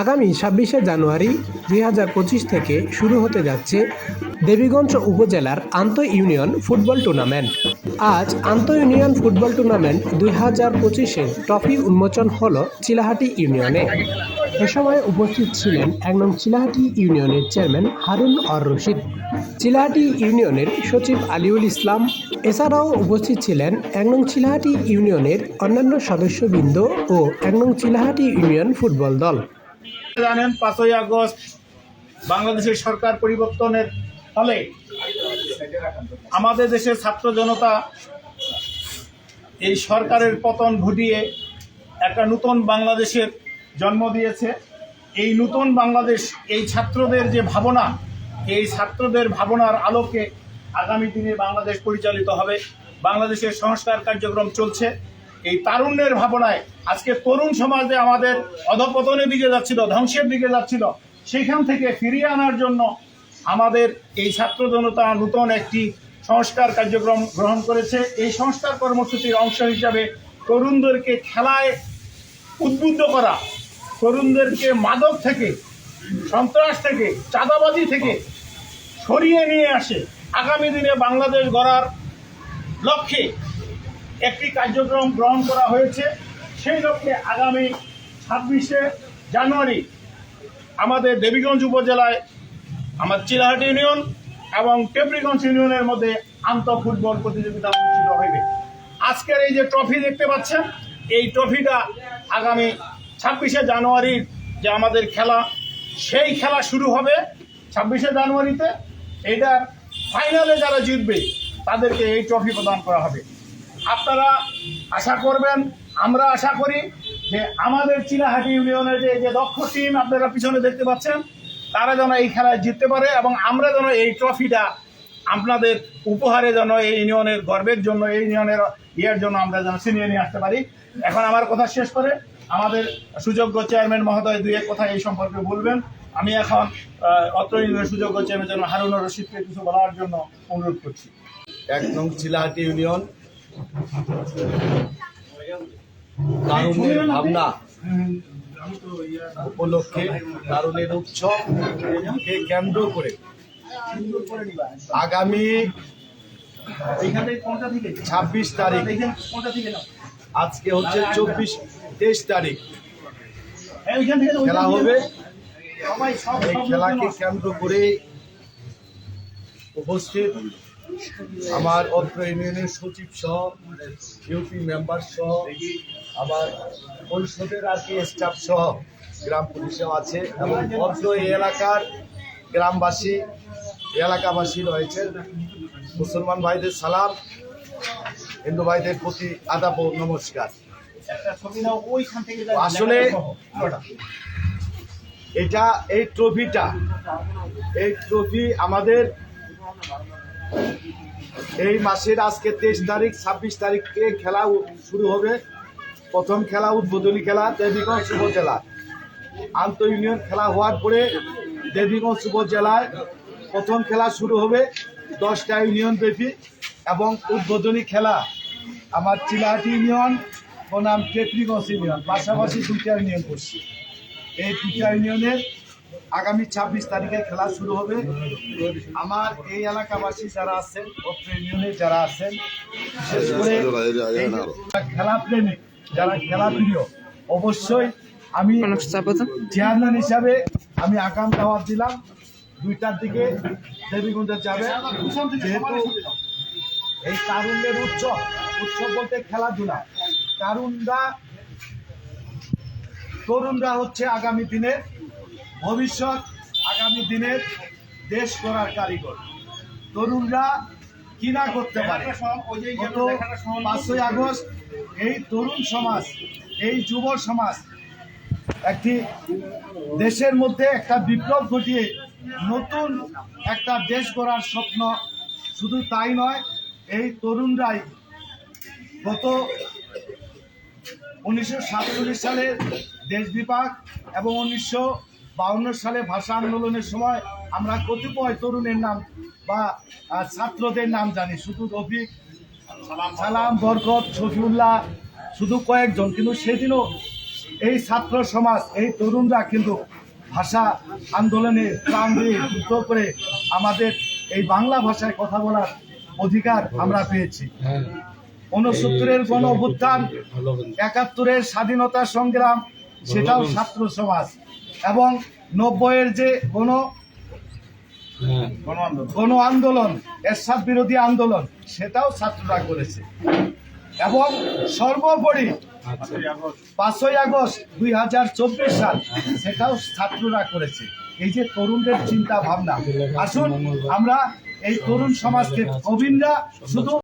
আগামী ছাব্বিশে জানুয়ারি দুই হাজার পঁচিশ থেকে শুরু হতে যাচ্ছে দেবীগঞ্জ উপজেলার আন্ত ইউনিয়ন ফুটবল টুর্নামেন্ট। আজ আন্ত ইউনিয়ন ফুটবল টুর্নামেন্ট দুই হাজার পঁচিশের ট্রফি উন্মোচন হল চিলাহাটি ইউনিয়নে। এ সময় উপস্থিত ছিলেন এক নং চিলাহাটি ইউনিয়নের চেয়ারম্যান হারুন অর রশিদ। চিলাহাটি ইউনিয়নের সচিব আলিউল ইসলাম। এছাড়াও উপস্থিত ছিলেন এক নং চিলাহাটি ইউনিয়নের অন্যান্য সদস্যবৃন্দ ও এক নং চিলাহাটি ইউনিয়ন ফুটবল দল। জানেন পাঁচই আগস্ট। বাংলাদেশের সরকার পরিবর্তনের ফলে আমাদের দেশের ছাত্র জনতা এই সরকারের পতন ঘটিয়ে একটা নতুন বাংলাদেশের জন্ম দিয়েছে। এই নতুন বাংলাদেশ, এই ছাত্রদের যে ভাবনা, এই ছাত্রদের ভাবনার আলোকে আগামী দিনে বাংলাদেশ পরিচালিত হবে। বাংলাদেশের সংস্কার কার্যক্রম চলছে। এই তারুণ্যের ভাবনায় আজকে তরুণ সমাজে আমাদের অধপতনের দিকে যাচ্ছিল, ধ্বংসের দিকে যাচ্ছিল সেখান থেকে ফিরিয়ে আনার জন্য আমাদের এই ছাত্র জনতা নতুন একটি সংস্কার কার্যক্রম গ্রহণ করেছে। এই সংস্কার কর্মসূচির অংশ হিসাবে তরুণদেরকে খেলায় উদ্বুদ্ধ করা, তরুণদেরকে মাদক থেকে, সন্ত্রাস থেকে, চাঁদাবাজি থেকে সরিয়ে নিয়ে আসে। আগামী দিনে বাংলাদেশ গড়ার লক্ষ্যে একটি কার্যক্রম গ্রহণ করা হয়েছে। সেই লক্ষ্যে আগামী ছাব্বিশে জানুয়ারি আমাদের দেবীগঞ্জ উপজেলায় আমার চিলাহাট ইউনিয়ন এবং টেবরিগঞ্জ ইউনিয়নের মধ্যে আন্ত ফুটবল প্রতিযোগিতা অনুষ্ঠিত হইবে। আজকের এই যে ট্রফি দেখতে পাচ্ছেন, এই ট্রফিটা আগামী ছাব্বিশে জানুয়ারির যে আমাদের খেলা, সেই খেলা শুরু হবে ছাব্বিশে জানুয়ারিতে। এটার ফাইনালে যারা জিতবে, তাদেরকে এই ট্রফি প্রদান করা হবে। আপনারা আশা করবেন, আমরা আশা করি যে আমাদের চিনাহাটি ইউনিয়নের যে যে দক্ষ টিম আপনারা পিছনে দেখতে পাচ্ছেন, তারা যেন এই খেলায় জিততে পারে এবং আমরা যেন এই ট্রফিটা আপনাদের উপহারে যেন এই ইউনিয়নের গর্বের জন্য, এই ইউনিয়নের ইয়ের জন্য আমরা যেন ছিনিয়ে নিয়ে আসতে পারি। এখন আমার কথা শেষ করে, আমাদের সুযোগ্য চেয়ারম্যান মহোদয় দুই এক কথা এই সম্পর্কে বলবেন। আমি এখন অত্র ইউনিয়নের সুযোগ্য চেয়ারম্যান যেন হারুনুর রশিদকে কিছু বলার জন্য অনুরোধ করছি। এক নং চিলাহাটি ইউনিয়ন তারুণের ভাবনা উপলক্ষে তারুণের উৎসবকে কেন্দ্র করে। আগামী ছাব্বিশ তারিখ। আজকে হচ্ছে চব্বিশ তেইশ তারিখ। হ্যাঁ খেলা হবে। এই খেলাকে কেন্দ্র করে উপস্থিত আমার অত্র ইউনিয়নের সচিব সহ ইউপি মেম্বার সহ, আমার পরিষদের আর কি স্টাফ সহ গ্রাম পুলিশও আছে এবং অত্র এই এলাকার গ্রামবাসী, এলাকাবাসী রয়েছেন মুসলমান ভাইদের সালাম, হিন্দু ভাইদের প্রতি আদাব নমস্কার আসলে। এটা এই ট্রফিটা এই ট্রফি আমাদের এই মাসের আজকে তেইশ তারিখ, ছাব্বিশ তারিখে খেলা শুরু হবে। প্রথম খেলা উদ্বোধনী খেলা, দেবীগঞ্জ উপজেলা আন্ত ইউনিয়ন খেলা হওয়ার পরে দেবীগঞ্জ উপজেলায় প্রথম খেলা শুরু হবে দশটা ইউনিয়ন ব্যাপী এবং উদ্বোধনী খেলা আমার চিলাহাটি ইউনিয়ন বনাম টেকরিগঞ্জ ইউনিয়ন। পাশাপাশি দুইটা ইউনিয়ন করছি। এই দুইটা ইউনিয়নের আগামী ছাব্বিশ তারিখে খেলা শুরু হবে। আমার এই এলাকাবাসী যারা আছেন অত্র ইউনিয়নে যারা আছেন বিশেষ করে খেলা প্রেমিক যারা খেলা প্রিয় অবশ্যই আমি চেয়ারম্যান হিসাবে আমি আগাম দাওয়াত দিলাম। দুইটার দিকে দেবীগঞ্জে যাবে। যেহেতু এই তারুণ্যের উৎসব উৎসব বলতে খেলাধুলা। তারুণরা তরুণরা হচ্ছে আগামী দিনের ভবিষ্যৎ আগামী দিনের দেশ করার কারিগর। তরুণরা কি না করতে পারে? পাঁচই আগস্ট এই তরুণ সমাজ, এই যুব সমাজ একটি দেশের মধ্যে একটা বিপ্লব ঘটিয়ে নতুন একটা দেশ গড়ার স্বপ্ন শুধু তাই নয়, এই তরুণরাই গত উনিশশো সাতচল্লিশ সালে দেশ বিভাগ এবং উনিশশো বাউন্ন সালে ভাষা আন্দোলনের সময় আমরা কতিপয় তরুণের নাম বা ছাত্রদের নাম জানি। শুধু রফিক সালাম বরকত। শফিউল্লাহ শুধু কয়েকজন। কিন্তু সেদিনও এই ছাত্র সমাজ এই তরুণরা কিন্তু ভাষা আন্দোলনে প্রাণ দিয়ে যুদ্ধ করে আমাদের এই বাংলা ভাষায় কথা বলার অধিকার আমরা পেয়েছি। ঊনসত্তরের গণ অভ্যুত্থান একাত্তরের স্বাধীনতা সংগ্রাম সেটাও ছাত্র সমাজ। এবং নব্বইয়ের যে গণ গণ আন্দোলন গণ আন্দোলন এরশাদ বিরোধী আন্দোলন সেটাও ছাত্ররা করেছে। এবং সর্বোপরি পাঁচই আগস্ট দুই হাজার চব্বিশ সাল সেটাও ছাত্ররা করেছে। এই যে তরুণদের চিন্তা ভাবনা আসুন আমরা এই তরুণ সমাজকে প্রবীণরা শুধু